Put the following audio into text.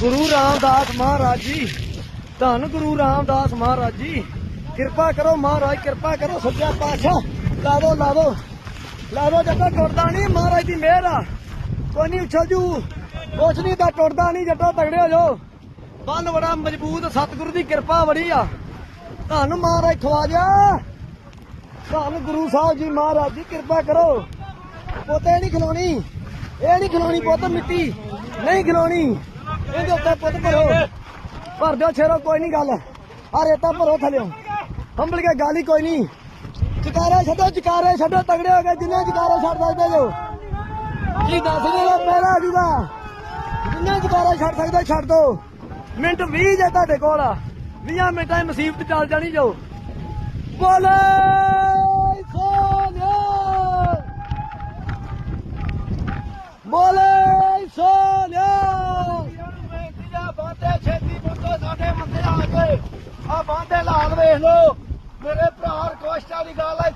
ਗੁਰੂ ਰਾਮਦਾਸ ਮਹਾਰਾਜ ਜੀ, ਧੰਨ ਗੁਰੂ ਰਾਮਦਾਸ ਮਹਾਰਾਜ ਜੀ। ਕਿਰਪਾ ਕਰੋ ਮਹਾਰਾਜ, ਕਿਰਪਾ ਕਰੋ ਸੱਚਾ ਪਾਤਸ਼ਾਹ। ਲਾ ਦੋ ਲਾ ਜੱਟਾ, ਟੁੱਟਦਾ ਨਹੀਂ ਮਹਾਰਾਜ ਦੀ ਮਿਹਰ। ਆ ਕੋਈ ਨਹੀਂ ਉਛਲ ਜੂ। ਕੁਛ ਨਹੀਂ ਤਾਂ ਟੁੱਟਦਾ ਨਹੀਂ ਜੱਟਾ, ਤਗੜੇ ਹੋ ਜਾਓ। ਬੰਨ ਬੜਾ ਮਜ਼ਬੂਤ, ਸਤਿਗੁਰੂ ਦੀ ਕਿਰਪਾ ਬੜੀ ਆ। ਧੰਨ ਮਹਾਰਾਜ ਖਵਾਜਾ ਧੰਨ ਗੁਰੂ ਸਾਹਿਬ ਜੀ ਮਹਾਰਾਜ ਜੀ, ਕਿਰਪਾ ਕਰੋ। ਪੋਤੇ ਨਹੀਂ ਖਲੋਣੀ, ਇਹ ਨਹੀਂ ਖਲੋਣੀ ਪੁੱਤ ਮਿੱਟੀ। ਨਹੀਂ ਖਲੋਣੀ। ਇਹਦੇ ਉੱਤੇ ਪੁੱਤ ਭਰੋ। ਭਰ ਦਿਓ ਛੇਰੋ ਕੋਈ ਨਹੀਂ ਗੱਲ। ਆ ਰੇਤਾ ਭਰੋ ਥਲਿਓ। ਹੰਬਲ ਕੇ ਗੱਲ ਕੋਈ ਨਹੀਂ। ਜਕਾਰੇ ਛੱਡੋ ਜਕਾਰੇ ਛੱਡੋ, ਤਗੜੇ ਹੋ ਗਏ, ਜਿੰਨੇ ਜਕਾਰੇ ਛੱਡ ਸਕਦੇ ਜੋ। ਕੀ ਦੱਸ ਦੇ ਲੋ ਪਹਿਲਾ ਜੂਗਾ? ਜਿੰਨੇ ਜਕਾਰੇ ਛੱਡ ਸਕਦੇ ਛੱਡ ਦੋ। ਮਿੰਟ 20 ਜੇ ਤੁਹਾਡੇ ਕੋਲ 20 ਮਿੰਟਾਂ 'ਚ ਮੁਸੀਬਤ ਚੱਲ ਜਾਣੀ ਜੋ। ਬੋਲੇ ਸੋਨਿਆ। ਬੋਲੇ ਸੋ ਬਾਂਦੇ ਛੇਤੀ ਪੁੱਤੋ ਸਾਡੇ ਮੰਦੇ ਆ ਬਾਂਦੇ ਲਾਲ ਵੇਖ ਲੋ ਮੇਰੇ ਭਰਾ ਰਿਕਵੈਸਟ ਵਾਲੀ ਗੱਲ ਹੈ